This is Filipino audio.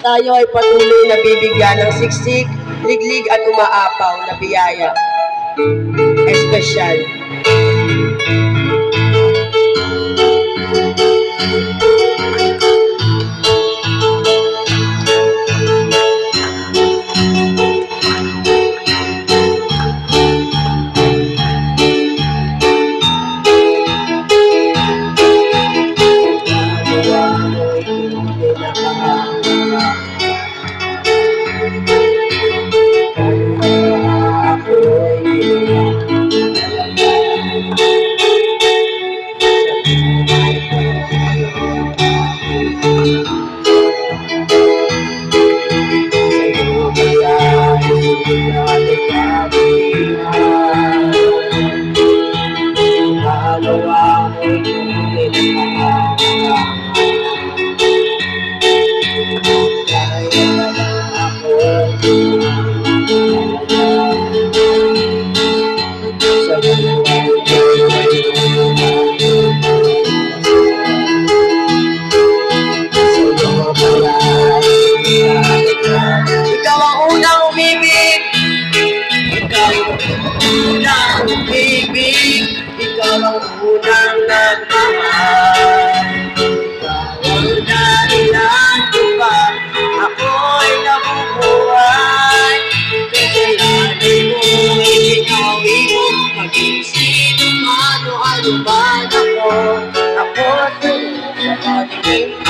tayo ay patuloy na bibigyan ng siksik, liglig at umaapaw na biyaya. Espesyal. Ikaw Ikaw ang unang nagmamahal ang dahilan kung ba't ako'y nabubuhay Kailangan mo mo Maging sino man o ano man ako Ako't sa pagiging may